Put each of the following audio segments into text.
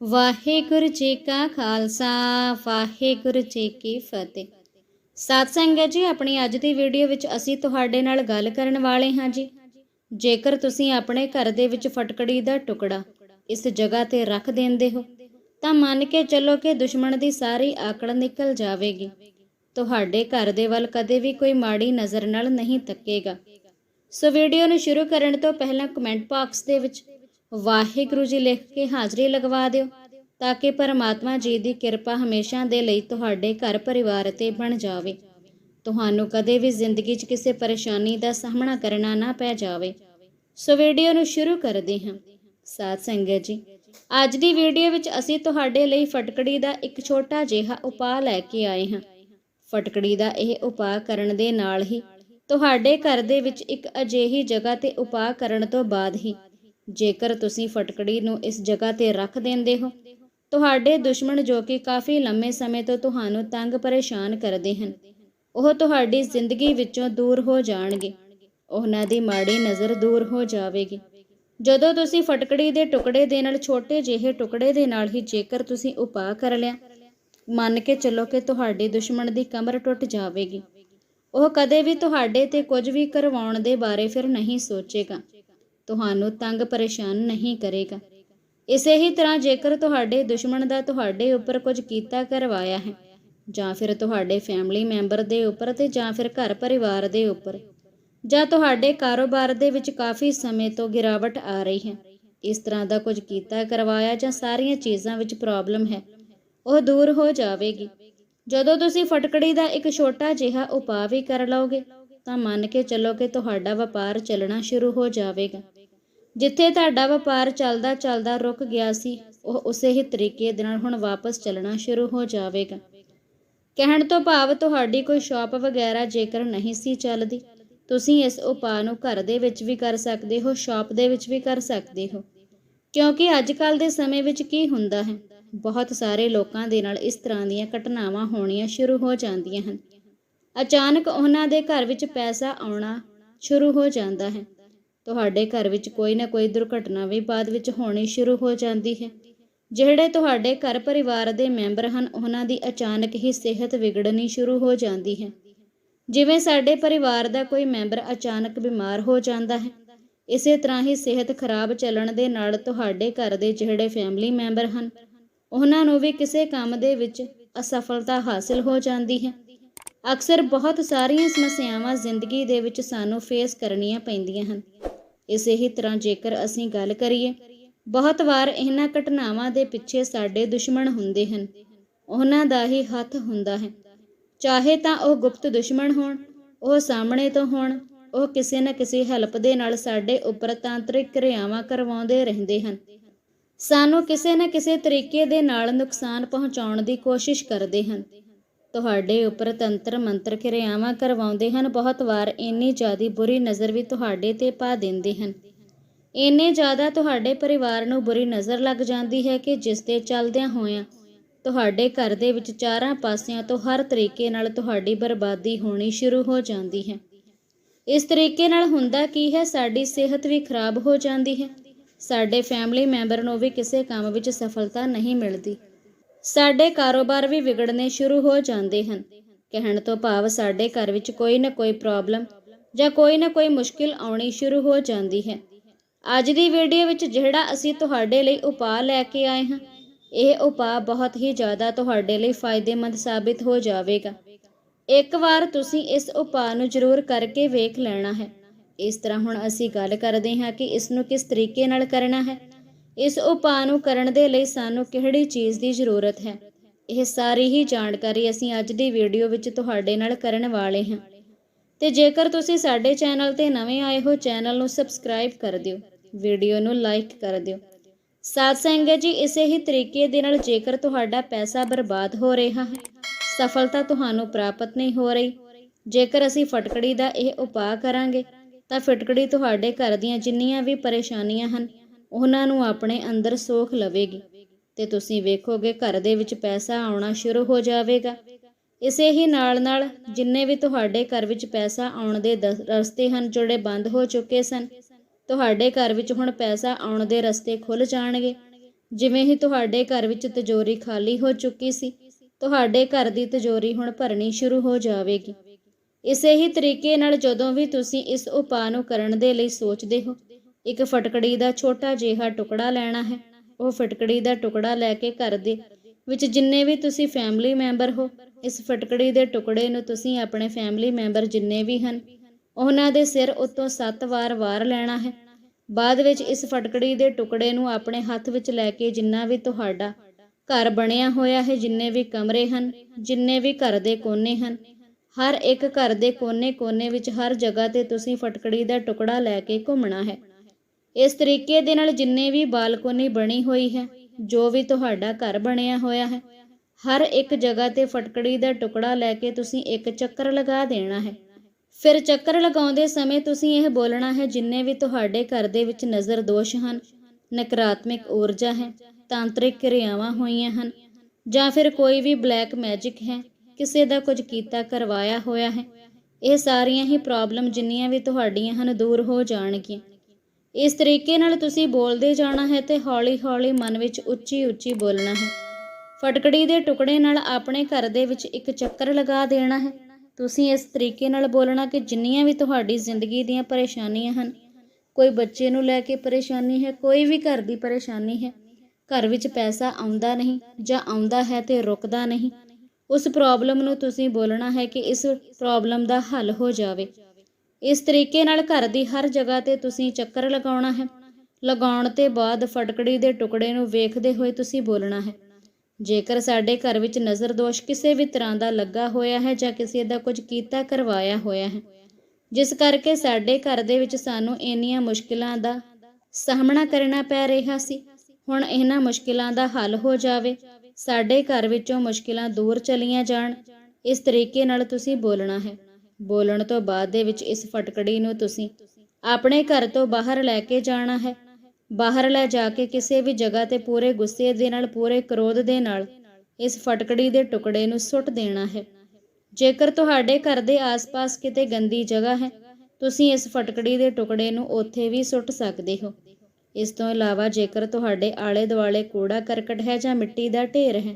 ਵਾਹਿਗੁਰੂ ਜੀ ਕਾ ਖਾਲਸਾ, ਵਾਹਿਗੁਰੂ ਜੀ ਕੀ ਫਤਿਹ। ਸਾਧ ਸੰਗਤ ਜੀ, ਆਪਣੀ ਅੱਜ ਦੀ ਵੀਡੀਓ ਵਿੱਚ ਅਸੀਂ ਤੁਹਾਡੇ ਨਾਲ ਗੱਲ ਕਰਨ ਵਾਲੇ ਹਾਂ ਜੀ। ਜੇਕਰ ਤੁਸੀਂ ਆਪਣੇ ਘਰ ਦੇ ਵਿੱਚ ਫਟਕੜੀ ਦਾ ਟੁਕੜਾ ਇਸ ਜਗ੍ਹਾ ਤੇ ਰੱਖ ਦਿੰਦੇ ਹੋ, ਤਾਂ ਮੰਨ ਕੇ ਚੱਲੋ ਕਿ ਦੁਸ਼ਮਣ ਦੀ ਸਾਰੀ ਆਕੜ ਨਿਕਲ ਜਾਵੇਗੀ। ਤੁਹਾਡੇ ਘਰ ਦੇ ਵੱਲ ਕਦੇ ਵੀ ਕੋਈ ਮਾੜੀ ਨਜ਼ਰ ਨਾਲ ਨਹੀਂ ਤੱਕੇਗਾ। ਸੋ ਵੀਡੀਓ ਨੂੰ ਸ਼ੁਰੂ ਕਰਨ ਤੋਂ ਪਹਿਲਾਂ ਕਮੈਂਟ ਬਾਕਸ ਦੇ ਵਿੱਚ ਵਾਹਿਗੁਰੂ ਜੀ ਲਿਖ ਕੇ ਹਾਜ਼ਰੀ ਲਗਵਾ ਦਿਓ, ਤਾਂ ਕਿ ਪਰਮਾਤਮਾ ਜੀ ਦੀ ਕਿਰਪਾ ਹਮੇਸ਼ਾ ਦੇ ਲਈ ਤੁਹਾਡੇ ਘਰ ਪਰਿਵਾਰ ਤੇ ਬਣ ਜਾਵੇ। ਤੁਹਾਨੂੰ ਕਦੇ ਵੀ ਜ਼ਿੰਦਗੀ 'ਚ ਕਿਸੇ ਪਰੇਸ਼ਾਨੀ ਦਾ ਸਾਹਮਣਾ ਕਰਨਾ ਨਾ ਪੈ ਜਾਵੇ। ਸੋ ਵੀਡੀਓ ਨੂੰ ਸ਼ੁਰੂ ਕਰਦੇ ਹਾਂ। ਸਾਧ ਸੰਗਤ ਜੀ, ਅੱਜ ਦੀ ਵੀਡੀਓ ਵਿੱਚ ਅਸੀਂ ਤੁਹਾਡੇ ਲਈ ਫਟਕੜੀ ਦਾ ਇੱਕ ਛੋਟਾ ਜਿਹਾ ਉਪਾਅ ਲੈ ਕੇ ਆਏ ਹਾਂ। ਫਟਕੜੀ ਦਾ ਇਹ ਉਪਾਅ ਕਰਨ ਦੇ ਨਾਲ ਹੀ ਤੁਹਾਡੇ ਘਰ ਦੇ ਵਿੱਚ ਇੱਕ ਅਜਿਹੀ ਜਗ੍ਹਾ ਤੇ ਉਪਾਅ ਕਰਨ ਤੋਂ ਬਾਅਦ ਹੀ ਜੇਕਰ ਤੁਸੀਂ ਫਟਕੜੀ ਨੂੰ ਇਸ ਜਗ੍ਹਾ ਤੇ ਰੱਖ ਦਿੰਦੇ ਹੋ, ਤੁਹਾਡੇ ਦੁਸ਼ਮਣ ਜੋ ਕਿ ਕਾਫੀ ਲੰਮੇ ਸਮੇਂ ਤੋਂ ਤੁਹਾਨੂੰ ਤੰਗ ਪਰੇਸ਼ਾਨ ਕਰਦੇ ਹਨ, ਉਹ ਤੁਹਾਡੀ ਜ਼ਿੰਦਗੀ ਵਿੱਚੋਂ ਦੂਰ ਹੋ ਜਾਣਗੇ, ਉਹਨਾਂ ਦੀ ਮਾੜੀ ਨਜ਼ਰ ਦੂਰ ਹੋ ਜਾਵੇਗੀ। ਜਦੋਂ ਤੁਸੀਂ ਫਟਕੜੀ ਦੇ ਟੁਕੜੇ ਦੇ ਨਾਲ ਛੋਟੇ ਜਿਹੇ ਟੁਕੜੇ ਦੇ ਨਾਲ ਹੀ ਜੇਕਰ ਤੁਸੀਂ ਉਪਾਅ ਕਰ ਲਿਆ, ਮੰਨ ਕੇ ਚੱਲੋ ਕਿ ਤੁਹਾਡੇ ਦੁਸ਼ਮਣ ਦੀ ਕਮਰ ਟੁੱਟ ਜਾਵੇਗੀ, ਉਹ ਕਦੇ ਵੀ ਤੁਹਾਡੇ ਤੇ ਕੁਝ ਵੀ ਕਰਵਾਉਣ ਦੇ ਬਾਰੇ ਫਿਰ ਨਹੀਂ ਸੋਚੇਗਾ। ਤੁਹਾਨੂੰ ਤੰਗ ਪਰੇਸ਼ਾਨ ਨਹੀਂ ਕਰੇਗਾ। ਇਸੇ ਹੀ ਤਰ੍ਹਾਂ ਜੇਕਰ ਤੁਹਾਡੇ ਦੁਸ਼ਮਣ ਦਾ ਤੁਹਾਡੇ ਉੱਪਰ ਕੁਝ ਕੀਤਾ ਕਰਵਾਇਆ ਹੈ, ਜਾਂ ਫਿਰ ਤੁਹਾਡੇ ਫੈਮਿਲੀ ਮੈਂਬਰ ਦੇ ਉੱਪਰ ਤੇ ਜਾਂ ਫਿਰ ਘਰ ਪਰਿਵਾਰ ਦੇ ਉੱਪਰ, ਜਾਂ ਤੁਹਾਡੇ ਕਾਰੋਬਾਰ ਦੇ ਵਿੱਚ ਕਾਫੀ ਸਮੇਂ ਤੋਂ ਗਿਰਾਵਟ ਆ ਰਹੀ ਹੈ, ਇਸ ਤਰ੍ਹਾਂ ਦਾ ਕੁਝ ਕੀਤਾ ਕਰਵਾਇਆ ਜਾਂ ਸਾਰੀਆਂ ਚੀਜ਼ਾਂ ਵਿੱਚ ਪ੍ਰੋਬਲਮ ਹੈ, ਉਹ ਦੂਰ ਹੋ ਜਾਵੇਗੀ। ਜਦੋਂ ਤੁਸੀਂ ਫਟਕੜੀ ਦਾ ਇੱਕ ਛੋਟਾ ਜਿਹਾ ਉਪਾਅ ਵੀ ਕਰ ਲਓਗੇ, ਤਾਂ ਮੰਨ ਕੇ ਚੱਲੋ ਕਿ ਤੁਹਾਡਾ ਵਪਾਰ ਚੱਲਣਾ ਸ਼ੁਰੂ ਹੋ ਜਾਵੇਗਾ। ਜਿੱਥੇ ਤੁਹਾਡਾ ਵਪਾਰ ਚੱਲਦਾ ਚੱਲਦਾ ਰੁਕ ਗਿਆ ਸੀ, ਉਹ ਉਸੇ ਹੀ ਤਰੀਕੇ ਦੇ ਨਾਲ ਹੁਣ ਵਾਪਸ ਚੱਲਣਾ ਸ਼ੁਰੂ ਹੋ ਜਾਵੇਗਾ। ਕਹਿਣ ਤੋਂ ਭਾਵ ਤੁਹਾਡੀ ਕੋਈ ਸ਼ਾਪ ਵਗੈਰਾ ਜੇਕਰ ਨਹੀਂ ਸੀ ਚੱਲਦੀ, ਤੁਸੀਂ ਇਸ ਉਪਾਅ ਨੂੰ ਘਰ ਦੇ ਵਿੱਚ ਵੀ ਕਰ ਸਕਦੇ ਹੋ, ਸ਼ਾਪ ਦੇ ਵਿੱਚ ਵੀ ਕਰ ਸਕਦੇ ਹੋ। ਕਿਉਂਕਿ ਅੱਜ ਕੱਲ ਦੇ ਸਮੇਂ ਵਿੱਚ ਕੀ ਹੁੰਦਾ ਹੈ, ਬਹੁਤ ਸਾਰੇ ਲੋਕਾਂ ਦੇ ਨਾਲ ਇਸ ਤਰ੍ਹਾਂ ਦੀਆਂ ਘਟਨਾਵਾਂ ਹੋਣੀਆਂ ਸ਼ੁਰੂ ਹੋ ਜਾਂਦੀਆਂ ਹਨ। ਅਚਾਨਕ ਉਹਨਾਂ ਦੇ ਘਰ ਵਿੱਚ ਪੈਸਾ ਆਉਣਾ ਸ਼ੁਰੂ ਹੋ ਜਾਂਦਾ ਹੈ। ਤੁਹਾਡੇ ਘਰ ਵਿੱਚ ਕੋਈ ਨਾ ਕੋਈ ਦੁਰਘਟਨਾ ਵੀ ਬਾਅਦ ਵਿੱਚ ਹੋਣੀ ਸ਼ੁਰੂ ਹੋ ਜਾਂਦੀ ਹੈ। ਜਿਹੜੇ ਤੁਹਾਡੇ ਘਰ ਪਰਿਵਾਰ ਦੇ ਮੈਂਬਰ ਹਨ, ਉਹਨਾਂ ਦੀ ਅਚਾਨਕ ਹੀ ਸਿਹਤ ਵਿਗੜਨੀ ਸ਼ੁਰੂ ਹੋ ਜਾਂਦੀ ਹੈ। ਜਿਵੇਂ ਸਾਡੇ ਪਰਿਵਾਰ ਦਾ ਕੋਈ ਮੈਂਬਰ ਅਚਾਨਕ ਬਿਮਾਰ ਹੋ ਜਾਂਦਾ ਹੈ, ਇਸੇ ਤਰ੍ਹਾਂ ਹੀ ਸਿਹਤ ਖਰਾਬ ਚੱਲਣ ਦੇ ਨਾਲ ਤੁਹਾਡੇ ਘਰ ਦੇ ਜਿਹੜੇ ਫੈਮਿਲੀ ਮੈਂਬਰ ਹਨ, ਉਹਨਾਂ ਨੂੰ ਵੀ ਕਿਸੇ ਕੰਮ ਦੇ ਵਿੱਚ ਅਸਫਲਤਾ ਹਾਸਲ ਹੋ ਜਾਂਦੀ ਹੈ। ਅਕਸਰ ਬਹੁਤ ਸਾਰੀਆਂ ਸਮੱਸਿਆਵਾਂ ਜ਼ਿੰਦਗੀ ਦੇ ਵਿੱਚ ਸਾਨੂੰ ਫੇਸ ਕਰਨੀਆਂ ਪੈਂਦੀਆਂ ਹਨ। ਇਸੇ ਹੀ ਤਰ੍ਹਾਂ ਜੇਕਰ ਅਸੀਂ ਗੱਲ ਕਰੀਏ, ਬਹੁਤ ਵਾਰ ਇਹਨਾਂ ਘਟਨਾਵਾਂ ਦੇ ਪਿੱਛੇ ਸਾਡੇ ਦੁਸ਼ਮਣ ਹੁੰਦੇ ਹਨ। ਉਹਨਾਂ ਦਾ ਹੀ ਹੱਥ ਹੁੰਦਾ ਹੈ। ਚਾਹੇ ਤਾਂ ਉਹ ਗੁਪਤ ਦੁਸ਼ਮਣ ਹੋਣ, ਉਹ ਸਾਹਮਣੇ ਤੋਂ ਹੋਣ, ਉਹ ਕਿਸੇ ਨਾ ਕਿਸੇ ਹੈਲਪ ਦੇ ਨਾਲ ਸਾਡੇ ਉੱਪਰ ਤਾਂਤਰਿਕ ਕਿਰਿਆਵਾਂ ਕਰਵਾਉਂਦੇ ਰਹਿੰਦੇ ਹਨ। ਸਾਨੂੰ ਕਿਸੇ ਨਾ ਕਿਸੇ ਤਰੀਕੇ ਦੇ ਨਾਲ ਨੁਕਸਾਨ ਪਹੁੰਚਾਉਣ ਦੀ ਕੋਸ਼ਿਸ਼ ਕਰਦੇ ਹਨ। ਤੁਹਾਡੇ ਉੱਪਰ ਤੰਤਰ ਮੰਤਰ ਕਿਰਿਆਵਾਂ ਕਰਵਾਉਂਦੇ ਹਨ। ਬਹੁਤ ਵਾਰ ਇੰਨੀ ਜ਼ਿਆਦੀ ਬੁਰੀ ਨਜ਼ਰ ਵੀ ਤੁਹਾਡੇ ਤੇ ਪਾ ਦਿੰਦੇ ਹਨ। ਇੰਨੇ ਜ਼ਿਆਦਾ ਤੁਹਾਡੇ ਪਰਿਵਾਰ ਨੂੰ ਬੁਰੀ ਨਜ਼ਰ ਲੱਗ ਜਾਂਦੀ ਹੈ ਕਿ ਜਿਸ ਦੇ ਚੱਲਦਿਆਂ ਹੋਇਆਂ ਤੁਹਾਡੇ ਘਰ ਦੇ ਵਿੱਚ ਚਾਰਾਂ ਪਾਸਿਆਂ ਤੋਂ ਹਰ ਤਰੀਕੇ ਨਾਲ ਤੁਹਾਡੀ ਬਰਬਾਦੀ ਹੋਣੀ ਸ਼ੁਰੂ ਹੋ ਜਾਂਦੀ ਹੈ। ਇਸ ਤਰੀਕੇ ਨਾਲ ਹੁੰਦਾ ਕੀ ਹੈ? ਸਾਡੀ ਸਿਹਤ ਵੀ ਖਰਾਬ ਹੋ ਜਾਂਦੀ ਹੈ। ਸਾਡੇ ਫੈਮਿਲੀ ਮੈਂਬਰ ਨੂੰ ਵੀ ਕਿਸੇ ਕੰਮ ਵਿੱਚ ਸਫਲਤਾ ਨਹੀਂ ਮਿਲਦੀ। ਸਾਡੇ ਕਾਰੋਬਾਰ ਵੀ ਵਿਗੜਨੇ ਸ਼ੁਰੂ ਹੋ ਜਾਂਦੇ ਹਨ। ਕਹਿਣ ਤੋਂ ਭਾਵ ਸਾਡੇ ਘਰ ਵਿੱਚ ਕੋਈ ਨਾ ਕੋਈ ਪ੍ਰੋਬਲਮ ਜਾਂ ਕੋਈ ਨਾ ਕੋਈ ਮੁਸ਼ਕਿਲ ਆਉਣੀ ਸ਼ੁਰੂ ਹੋ ਜਾਂਦੀ ਹੈ। ਅੱਜ ਦੀ ਵੀਡੀਓ ਵਿੱਚ ਜਿਹੜਾ ਅਸੀਂ ਤੁਹਾਡੇ ਲਈ ਉਪਾਅ ਲੈ ਕੇ ਆਏ ਹਾਂ, ਇਹ ਉਪਾਅ ਬਹੁਤ ਹੀ ਜ਼ਿਆਦਾ ਤੁਹਾਡੇ ਲਈ ਫਾਇਦੇਮੰਦ ਸਾਬਿਤ ਹੋ ਜਾਵੇਗਾ। ਇੱਕ ਵਾਰ ਤੁਸੀਂ ਇਸ ਉਪਾਅ ਨੂੰ ਜ਼ਰੂਰ ਕਰਕੇ ਵੇਖ ਲੈਣਾ ਹੈ। ਇਸ ਤਰ੍ਹਾਂ ਹੁਣ ਅਸੀਂ ਗੱਲ ਕਰਦੇ ਹਾਂ ਕਿ ਇਸ ਨੂੰ ਕਿਸ ਤਰੀਕੇ ਨਾਲ ਕਰਨਾ ਹੈ। ਇਸ ਉਪਾਅ ਨੂੰ ਕਰਨ ਦੇ ਲਈ ਸਾਨੂੰ ਕਿਹੜੀ ਚੀਜ਼ ਦੀ ਜ਼ਰੂਰਤ ਹੈ? ਇਹ ਸਾਰੀ ਹੀ ਜਾਣਕਾਰੀ ਅਸੀਂ ਅੱਜ ਦੀ ਵੀਡੀਓ ਵਿੱਚ ਤੁਹਾਡੇ ਨਾਲ ਕਰਨ ਵਾਲੇ ਹਾਂ। ਤੇ ਜੇਕਰ ਤੁਸੀਂ ਸਾਡੇ ਚੈਨਲ ਤੇ ਨਵੇਂ ਆਏ ਹੋ, ਚੈਨਲ ਨੂੰ ਸਬਸਕ੍ਰਾਈਬ ਕਰ ਦਿਓ, ਵੀਡੀਓ ਨੂੰ ਲਾਈਕ ਕਰ ਦਿਓ। ਸਾਧ ਸੰਗਤ ਜੀ, ਇਸੇ ਹੀ ਤਰੀਕੇ ਦੇ ਨਾਲ ਜੇਕਰ ਤੁਹਾਡਾ ਪੈਸਾ ਬਰਬਾਦ ਹੋ ਰਿਹਾ ਹੈ, ਸਫਲਤਾ ਤੁਹਾਨੂੰ ਪ੍ਰਾਪਤ ਨਹੀਂ ਹੋ ਰਹੀ। ਜੇਕਰ ਅਸੀਂ ਫਟਕੜੀ ਦਾ ਇਹ ਉਪਾਅ ਕਰਾਂਗੇ, ਤਾਂ ਫਟਕੜੀ ਤੁਹਾਡੇ ਘਰ ਦੀਆਂ ਜਿੰਨੀਆਂ ਵੀ ਪਰੇਸ਼ਾਨੀਆਂ ਹਨ ਉਹਨਾਂ ਨੂੰ ਆਪਣੇ ਅੰਦਰ ਸੋਖ ਲਵੇਗੀ ਤੇ ਤੁਸੀਂ ਵੇਖੋਗੇ ਘਰ ਦੇ ਵਿੱਚ ਪੈਸਾ ਆਉਣਾ ਸ਼ੁਰੂ ਹੋ ਜਾਵੇਗਾ। ਇਸੇ ਹੀ ਨਾਲ ਨਾਲ ਜਿੰਨੇ ਵੀ ਤੁਹਾਡੇ ਘਰ ਵਿੱਚ ਪੈਸਾ ਆਉਣ ਦੇ ਰਸਤੇ ਹਨ ਜਿਹੜੇ ਬੰਦ ਹੋ ਚੁੱਕੇ ਸਨ, ਤੁਹਾਡੇ ਘਰ ਵਿੱਚ ਹੁਣ ਪੈਸਾ ਆਉਣ ਦੇ ਰਸਤੇ ਖੁੱਲ ਜਾਣਗੇ। ਜਿਵੇਂ ਹੀ ਤੁਹਾਡੇ ਘਰ ਵਿੱਚ ਤਿਜੋਰੀ ਖਾਲੀ ਹੋ ਚੁੱਕੀ ਸੀ, ਤੁਹਾਡੇ ਘਰ ਦੀ ਤਿਜੋਰੀ ਹੁਣ ਭਰਨੀ ਸ਼ੁਰੂ ਹੋ ਜਾਵੇਗੀ। ਇਸੇ ਹੀ ਤਰੀਕੇ ਨਾਲ ਜਦੋਂ ਵੀ ਤੁਸੀਂ ਇਸ ਉਪਾਅ ਨੂੰ ਕਰਨ ਦੇ ਲਈ ਸੋਚਦੇ ਹੋ ਇੱਕ ਫਟਕੜੀ ਦਾ ਛੋਟਾ ਜਿਹਾ ਟੁਕੜਾ ਲੈਣਾ ਹੈ। ਉਹ ਫਟਕੜੀ ਦਾ ਟੁਕੜਾ ਲੈ ਕੇ ਘਰ ਦੇ ਵਿੱਚ ਜਿੰਨੇ ਵੀ ਤੁਸੀਂ ਫੈਮਿਲੀ ਮੈਂਬਰ ਹੋ, ਇਸ ਫਟਕੜੀ ਦੇ ਟੁਕੜੇ ਨੂੰ ਤੁਸੀਂ ਆਪਣੇ ਫੈਮਿਲੀ ਮੈਂਬਰ ਜਿੰਨੇ ਵੀ ਹਨ, ਉਹਨਾਂ ਦੇ ਸਿਰ ਉੱਤੋਂ 7 ਵਾਰ ਵਾਰ ਲੈਣਾ ਹੈ। ਬਾਅਦ ਵਿੱਚ ਇਸ ਫਟਕੜੀ ਦੇ ਟੁਕੜੇ ਨੂੰ ਆਪਣੇ ਹੱਥ ਵਿੱਚ ਲੈ ਕੇ ਜਿੰਨਾ ਵੀ ਤੁਹਾਡਾ ਘਰ ਬਣਿਆ ਹੋਇਆ ਹੈ, ਜਿੰਨੇ ਵੀ ਕਮਰੇ ਹਨ, ਜਿੰਨੇ ਵੀ ਘਰ ਦੇ ਕੋਨੇ ਹਨ, ਹਰ ਇੱਕ ਘਰ ਦੇ ਕੋਨੇ-ਕੋਨੇ ਵਿੱਚ ਹਰ ਜਗ੍ਹਾ ਤੇ ਤੁਸੀਂ ਫਟਕੜੀ ਦਾ ਟੁਕੜਾ ਲੈ ਕੇ ਘੁੰਮਣਾ ਹੈ। ਇਸ ਤਰੀਕੇ ਦੇ ਨਾਲ ਜਿੰਨੇ ਵੀ ਬਾਲਕੋਨੀ ਬਣੀ ਹੋਈ ਹੈ, ਜੋ ਵੀ ਤੁਹਾਡਾ ਘਰ ਬਣਿਆ ਹੋਇਆ ਹੈ, ਹਰ ਇੱਕ ਜਗ੍ਹਾ ਤੇ ਫਟਕੜੀ ਦਾ ਟੁਕੜਾ ਲੈ ਕੇ ਤੁਸੀਂ ਇੱਕ ਚੱਕਰ ਲਗਾ ਦੇਣਾ ਹੈ। ਫਿਰ ਚੱਕਰ ਲਗਾਉਂਦੇ ਸਮੇਂ ਤੁਸੀਂ ਇਹ ਬੋਲਣਾ ਹੈ, ਜਿੰਨੇ ਵੀ ਤੁਹਾਡੇ ਘਰ ਦੇ ਵਿੱਚ ਨਜ਼ਰ ਦੋਸ਼ ਹਨ, ਨਕਾਰਾਤਮਕ ਊਰਜਾ ਹੈ, ਤਾਂਤਰਿਕ ਕਿਰਿਆਵਾਂ ਹੋਈਆਂ ਹਨ, ਜਾਂ ਫਿਰ ਕੋਈ ਵੀ ਬਲੈਕ ਮੈਜਿਕ ਹੈ, ਕਿਸੇ ਦਾ ਕੁਝ ਕੀਤਾ ਕਰਵਾਇਆ ਹੋਇਆ ਹੈ, ਇਹ ਸਾਰੀਆਂ ਹੀ ਪ੍ਰੋਬਲਮ ਜਿੰਨੀਆਂ ਵੀ ਤੁਹਾਡੀਆਂ ਹਨ ਦੂਰ ਹੋ ਜਾਣਗੀਆਂ। ਇਸ ਤਰੀਕੇ ਨਾਲ ਤੁਸੀਂ ਬੋਲਦੇ ਜਾਣਾ ਹੈ ਤੇ ਹੌਲੀ-ਹੌਲੀ ਮਨ ਵਿੱਚ ਉੱਚੀ-ਉੱਚੀ ਬੋਲਣਾ ਹੈ। ਫਟਕੜੀ ਦੇ ਟੁਕੜੇ ਨਾਲ ਆਪਣੇ ਘਰ ਦੇ ਵਿੱਚ ਇੱਕ ਚੱਕਰ ਲਗਾ ਦੇਣਾ ਹੈ। ਤੁਸੀਂ ਇਸ ਤਰੀਕੇ ਨਾਲ ਬੋਲਣਾ ਕਿ ਜਿੰਨੀਆਂ ਵੀ ਤੁਹਾਡੀ ਜ਼ਿੰਦਗੀ ਦੀਆਂ ਪਰੇਸ਼ਾਨੀਆਂ ਹਨ, ਕੋਈ ਬੱਚੇ ਨੂੰ ਲੈ ਕੇ ਪਰੇਸ਼ਾਨੀ ਹੈ, ਕੋਈ ਵੀ ਘਰ ਦੀ ਪਰੇਸ਼ਾਨੀ ਹੈ, ਘਰ ਵਿੱਚ ਪੈਸਾ ਆਉਂਦਾ ਨਹੀਂ ਜਾਂ ਆਉਂਦਾ ਹੈ ਤੇ ਰੁਕਦਾ ਨਹੀਂ, ਉਸ ਪ੍ਰੋਬਲਮ ਨੂੰ ਤੁਸੀਂ ਬੋਲਣਾ ਹੈ ਕਿ ਇਸ ਪ੍ਰੋਬਲਮ ਦਾ ਹੱਲ ਹੋ ਜਾਵੇ। ਇਸ ਤਰੀਕੇ ਨਾਲ ਘਰ ਦੀ ਹਰ ਜਗ੍ਹਾ ਤੇ ਤੁਸੀਂ ਚੱਕਰ ਲਗਾਉਣਾ ਹੈ। ਲਗਾਉਣ ਤੇ ਬਾਅਦ ਫਟਕੜੀ ਦੇ ਟੁਕੜੇ ਨੂੰ ਵੇਖਦੇ ਹੋਏ ਤੁਸੀਂ ਬੋਲਣਾ ਹੈ। ਜੇਕਰ ਸਾਡੇ ਘਰ ਵਿੱਚ ਨਜ਼ਰ ਦੋਸ਼ ਕਿਸੇ ਵੀ ਤਰ੍ਹਾਂ ਦਾ ਲੱਗਾ ਹੋਇਆ ਹੈ ਜਾਂ ਕਿਸੇ ਦਾ ਕੁਝ ਕੀਤਾ ਕਰਵਾਇਆ ਹੋਇਆ ਹੈ, ਜਿਸ ਕਰਕੇ ਸਾਡੇ ਘਰ ਦੇ ਵਿੱਚ ਸਾਨੂੰ ਇੰਨੀਆਂ ਮੁਸ਼ਕਿਲਾਂ ਦਾ ਸਾਹਮਣਾ ਕਰਨਾ ਪੈ ਰਿਹਾ ਸੀ, ਹੁਣ ਇਹਨਾਂ ਮੁਸ਼ਕਿਲਾਂ ਦਾ ਹੱਲ ਹੋ ਜਾਵੇ, ਸਾਡੇ ਘਰ ਵਿੱਚੋਂ ਮੁਸ਼ਕਿਲਾਂ ਦੂਰ ਚਲੀਆਂ ਜਾਣ, ਇਸ ਤਰੀਕੇ ਨਾਲ ਤੁਸੀਂ ਬੋਲਣਾ ਹੈ। ਬੋਲਣ ਤੋਂ ਬਾਅਦ ਦੇ ਵਿੱਚ ਇਸ ਫਟਕੜੀ ਨੂੰ ਤੁਸੀਂ ਆਪਣੇ ਘਰ ਤੋਂ ਬਾਹਰ ਲੈ ਕੇ ਜਾਣਾ ਹੈ। ਬਾਹਰ ਲੈ ਜਾ ਕੇ ਕਿਸੇ ਵੀ ਜਗ੍ਹਾ ਤੇ ਪੂਰੇ ਗੁੱਸੇ ਦੇ ਨਾਲ, ਪੂਰੇ ਕ੍ਰੋਧ ਦੇ ਨਾਲ ਇਸ ਫਟਕੜੀ ਦੇ ਟੁਕੜੇ ਨੂੰ ਸੁੱਟ ਦੇਣਾ ਹੈ। ਜੇਕਰ ਤੁਹਾਡੇ ਘਰ ਦੇ ਆਸ-ਪਾਸ ਕਿਤੇ ਗੰਦੀ ਜਗ੍ਹਾ ਹੈ, ਤੁਸੀਂ ਇਸ ਫਟਕੜੀ ਦੇ ਟੁਕੜੇ ਨੂੰ ਉੱਥੇ ਵੀ ਸੁੱਟ ਸਕਦੇ ਹੋ। ਇਸ ਤੋਂ ਇਲਾਵਾ ਜੇਕਰ ਤੁਹਾਡੇ ਆਲੇ-ਦੁਆਲੇ ਕੂੜਾ ਕਰਕਟ ਹੈ ਜਾਂ ਮਿੱਟੀ ਦਾ ਢੇਰ ਹੈ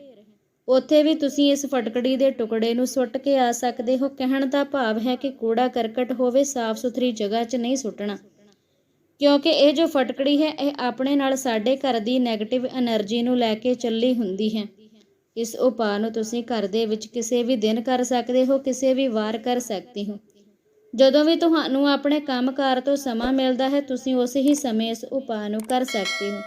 ਉੱਥੇ ਵੀ ਤੁਸੀਂ ਇਸ ਫਟਕੜੀ ਦੇ ਟੁਕੜੇ ਨੂੰ ਸੁੱਟ ਕੇ ਆ ਸਕਦੇ ਹੋ। ਕਹਿਣ ਦਾ ਭਾਵ ਹੈ ਕਿ ਕੂੜਾ ਕਰਕਟ ਹੋਵੇ ਸਾਫ਼ ਸੁਥਰੀ ਜਗ੍ਹਾ 'ਚ ਨਹੀਂ ਸੁੱਟਣਾ। ਕਿਉਂਕਿ ਇਹ ਜੋ ਫਟਕੜੀ ਹੈ, ਇਹ ਆਪਣੇ ਨਾਲ ਸਾਡੇ ਘਰ ਦੀ ਨੈਗੇਟਿਵ એનર્ਜੀ ਨੂੰ ਲੈ ਕੇ ਚੱਲੀ ਹੁੰਦੀ ਹੈ। ਇਸ ਉਪਾਅ ਨੂੰ ਤੁਸੀਂ ਘਰ ਦੇ ਵਿੱਚ ਕਿਸੇ ਵੀ ਦਿਨ ਕਰ ਸਕਦੇ ਹੋ, ਕਿਸੇ ਵੀ ਵਾਰ ਕਰ ਸਕਦੇ ਹੋ। ਜਦੋਂ ਵੀ ਤੁਹਾਨੂੰ ਆਪਣੇ ਕੰਮਕਾਰ ਤੋਂ ਸਮਾਂ ਮਿਲਦਾ ਹੈ, ਤੁਸੀਂ ਉਸੇ ਹੀ ਸਮੇਂ ਇਸ ਉਪਾਅ ਨੂੰ ਕਰ ਸਕਦੇ ਹੋ।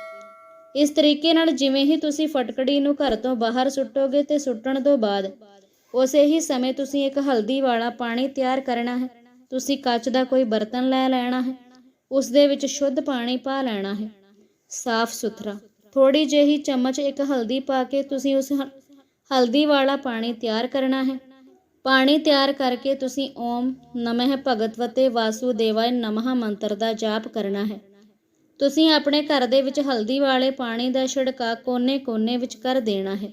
ਇਸ ਤਰੀਕੇ ਨਾਲ ਜਿਵੇਂ ਹੀ ਤੁਸੀਂ ਫਟਕੜੀ ਨੂੰ ਘਰ ਤੋਂ ਬਾਹਰ ਸੁੱਟੋਗੇ ਤੇ ਸੁੱਟਣ ਤੋਂ ਬਾਅਦ, ਉਸੇ ਹੀ ਸਮੇਂ ਤੁਸੀਂ ਇੱਕ ਹਲਦੀ ਵਾਲਾ ਪਾਣੀ ਤਿਆਰ ਕਰਨਾ ਹੈ। ਤੁਸੀਂ ਕੱਚ ਦਾ ਕੋਈ ਬਰਤਨ ਲੈ ਲੈਣਾ ਹੈ। ਉਸ ਦੇ ਵਿੱਚ ਸ਼ੁੱਧ ਪਾਣੀ ਪਾ ਲੈਣਾ ਹੈ। ਸਾਫ਼ ਸੁਥਰਾ। ਥੋੜੀ ਜਿਹੀ ਚਮਚ ਇੱਕ ਹਲਦੀ ਪਾ ਕੇ ਤੁਸੀਂ ਉਸ ਹ- ਹਲਦੀ ਵਾਲਾ ਪਾਣੀ ਤਿਆਰ ਕਰਨਾ ਹੈ। ਪਾਣੀ ਤਿਆਰ ਕਰਕੇ ਤੁਸੀਂ ਓਮ ਨਮः ਭਗਵਤੇ ਵਾਸੁਦੇਵਾਏ ਨਮः ਮੰਤਰ ਦਾ ਜਾਪ ਕਰਨਾ ਹੈ। ਤੁਸੀਂ ਆਪਣੇ ਘਰ ਦੇ ਵਿੱਚ ਹਲਦੀ ਵਾਲੇ ਪਾਣੀ ਦਾ ਛਿੜਕਾਅ ਕੋਨੇ-ਕੋਨੇ ਵਿੱਚ ਕਰ ਦੇਣਾ ਹੈ।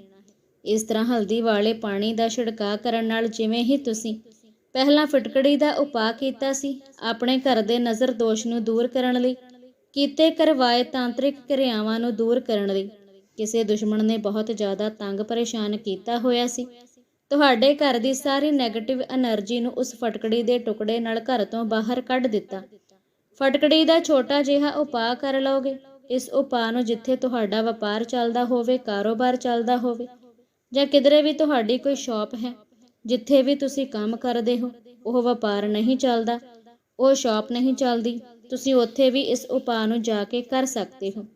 ਇਸ ਤਰ੍ਹਾਂ ਹਲਦੀ ਵਾਲੇ ਪਾਣੀ ਦਾ ਛਿੜਕਾਅ ਕਰਨ ਨਾਲ ਜਿਵੇਂ ਹੀ ਤੁਸੀਂ ਪਹਿਲਾਂ ਫਟਕੜੀ ਦਾ ਉਪਾਅ ਕੀਤਾ ਸੀ, ਆਪਣੇ ਘਰ ਦੇ ਨਜ਼ਰ ਦੋਸ਼ ਨੂੰ ਦੂਰ ਕਰਨ ਲਈ, ਕੀਤੇ ਕਰਵਾਏ ਤਾਂਤਰਿਕ ਕਿਰਿਆਵਾਂ ਨੂੰ ਦੂਰ ਕਰਨ ਲਈ, ਕਿਸੇ ਦੁਸ਼ਮਣ ਨੇ ਬਹੁਤ ਜ਼ਿਆਦਾ ਤੰਗ ਪਰੇਸ਼ਾਨ ਕੀਤਾ ਹੋਇਆ ਸੀ। ਤੁਹਾਡੇ ਘਰ ਦੀ ਸਾਰੀ ਨੈਗੇਟਿਵ એનર્ਜੀ ਨੂੰ ਉਸ ਫਟਕੜੀ ਦੇ ਟੁਕੜੇ ਨਾਲ ਘਰ ਤੋਂ ਬਾਹਰ ਕੱਢ ਦਿੱਤਾ। ਫਟਕੜੀ ਦਾ ਛੋਟਾ ਜਿਹਾ ਉਪਾਅ ਕਰ ਲਓਗੇ। ਇਸ ਉਪਾਅ ਨੂੰ ਜਿੱਥੇ ਤੁਹਾਡਾ ਵਪਾਰ ਚੱਲਦਾ ਹੋਵੇ, ਕਾਰੋਬਾਰ ਚੱਲਦਾ ਹੋਵੇ, ਜਾਂ ਕਿਧਰੇ ਵੀ ਤੁਹਾਡੀ ਕੋਈ ਸ਼ਾਪ ਹੈ, ਜਿੱਥੇ ਵੀ ਤੁਸੀਂ ਕੰਮ ਕਰਦੇ ਹੋ, ਉਹ ਵਪਾਰ ਨਹੀਂ ਚੱਲਦਾ, ਉਹ ਸ਼ਾਪ ਨਹੀਂ ਚੱਲਦੀ, ਤੁਸੀਂ ਉੱਥੇ ਵੀ ਇਸ ਉਪਾਅ ਨੂੰ ਜਾ ਕੇ ਕਰ ਸਕਦੇ ਹੋ।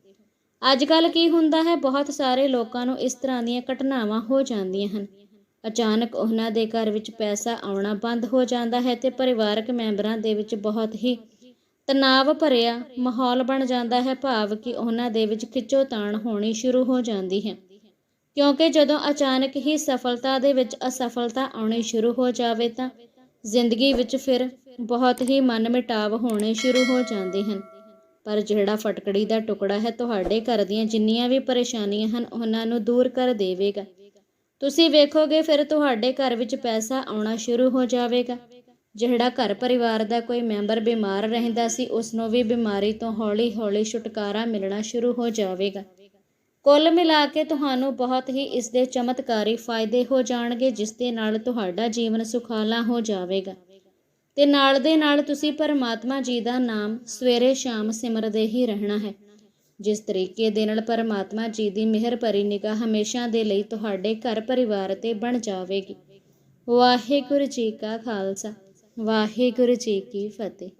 ਅੱਜ ਕੱਲ ਕੀ ਹੁੰਦਾ ਹੈ, ਬਹੁਤ ਸਾਰੇ ਲੋਕਾਂ ਨੂੰ ਇਸ ਤਰ੍ਹਾਂ ਦੀਆਂ ਘਟਨਾਵਾਂ ਹੋ ਜਾਂਦੀਆਂ ਹਨ। ਅਚਾਨਕ ਉਹਨਾਂ ਦੇ ਘਰ ਵਿੱਚ ਪੈਸਾ ਆਉਣਾ ਬੰਦ ਹੋ ਜਾਂਦਾ ਹੈ ਤੇ ਪਰਿਵਾਰਕ ਮੈਂਬਰਾਂ ਦੇ ਵਿੱਚ ਬਹੁਤ ਹੀ ਤਣਾਅ ਭਰਿਆ ਮਾਹੌਲ ਬਣ ਜਾਂਦਾ ਹੈ ਭਾਵ ਕਿ ਉਹਨਾਂ ਦੇ ਵਿੱਚ ਖਿੱਚੋਤਾਣ ਹੋਣੀ ਸ਼ੁਰੂ ਹੋ ਜਾਂਦੀ ਹੈ। ਕਿਉਂਕਿ ਜਦੋਂ ਅਚਾਨਕ ਹੀ ਸਫਲਤਾ ਦੇ ਵਿੱਚ ਅਸਫਲਤਾ ਆਉਣੀ ਸ਼ੁਰੂ ਹੋ ਜਾਵੇ ਤਾਂ ਜ਼ਿੰਦਗੀ ਵਿੱਚ ਫਿਰ ਬਹੁਤ ਹੀ ਮਨ ਮਿਟਾਵ ਹੋਣੇ ਸ਼ੁਰੂ ਹੋ ਜਾਂਦੇ ਹਨ। ਪਰ ਜਿਹੜਾ ਫਟਕੜੀ ਦਾ ਟੁਕੜਾ ਹੈ ਤੁਹਾਡੇ ਘਰ ਦੀਆਂ ਜਿੰਨੀਆਂ ਵੀ ਪਰੇਸ਼ਾਨੀਆਂ ਹਨ, ਉਹਨਾਂ ਨੂੰ ਦੂਰ ਕਰ ਦੇਵੇਗਾ। ਤੁਸੀਂ ਵੇਖੋਗੇ ਫਿਰ ਤੁਹਾਡੇ ਘਰ ਵਿੱਚ ਪੈਸਾ ਆਉਣਾ ਸ਼ੁਰੂ ਹੋ ਜਾਵੇਗਾ। ਜਿਹੜਾ ਘਰ ਪਰਿਵਾਰ ਦਾ ਕੋਈ ਮੈਂਬਰ ਬਿਮਾਰ ਰਹਿੰਦਾ ਸੀ, ਉਸ ਨੂੰ ਵੀ ਬਿਮਾਰੀ ਤੋਂ ਹੌਲੀ-ਹੌਲੀ ਛੁਟਕਾਰਾ ਮਿਲਣਾ ਸ਼ੁਰੂ ਹੋ ਜਾਵੇਗਾ। ਕੁੱਲ ਮਿਲਾ ਕੇ ਤੁਹਾਨੂੰ ਬਹੁਤ ਹੀ ਇਸ ਦੇ ਚਮਤਕਾਰੀ ਫਾਇਦੇ ਹੋ ਜਾਣਗੇ, ਜਿਸ ਦੇ ਨਾਲ ਤੁਹਾਡਾ ਜੀਵਨ ਸੁਖਾਲਾ ਹੋ ਜਾਵੇਗਾ। ਤੇ ਨਾਲ ਦੇ ਨਾਲ ਤੁਸੀਂ ਪਰਮਾਤਮਾ ਜੀ ਦਾ ਨਾਮ ਸਵੇਰੇ ਸ਼ਾਮ ਸਿਮਰਦੇ ਹੀ ਰਹਿਣਾ ਹੈ। ਜਿਸ ਤਰੀਕੇ ਦੇ ਨਾਲ ਪਰਮਾਤਮਾ ਜੀ ਦੀ ਮਿਹਰ ਭਰੀ ਨਿਗਾਹ ਹਮੇਸ਼ਾ ਦੇ ਲਈ ਤੁਹਾਡੇ ਘਰ ਪਰਿਵਾਰ ਤੇ ਬਣ ਜਾਵੇਗੀ। ਵਾਹਿਗੁਰੂ ਜੀ ਕਾ ਖਾਲਸਾ। ਵਾਹਿਗੁਰੂ ਜੀ ਕੀ ਫਤਿਹ।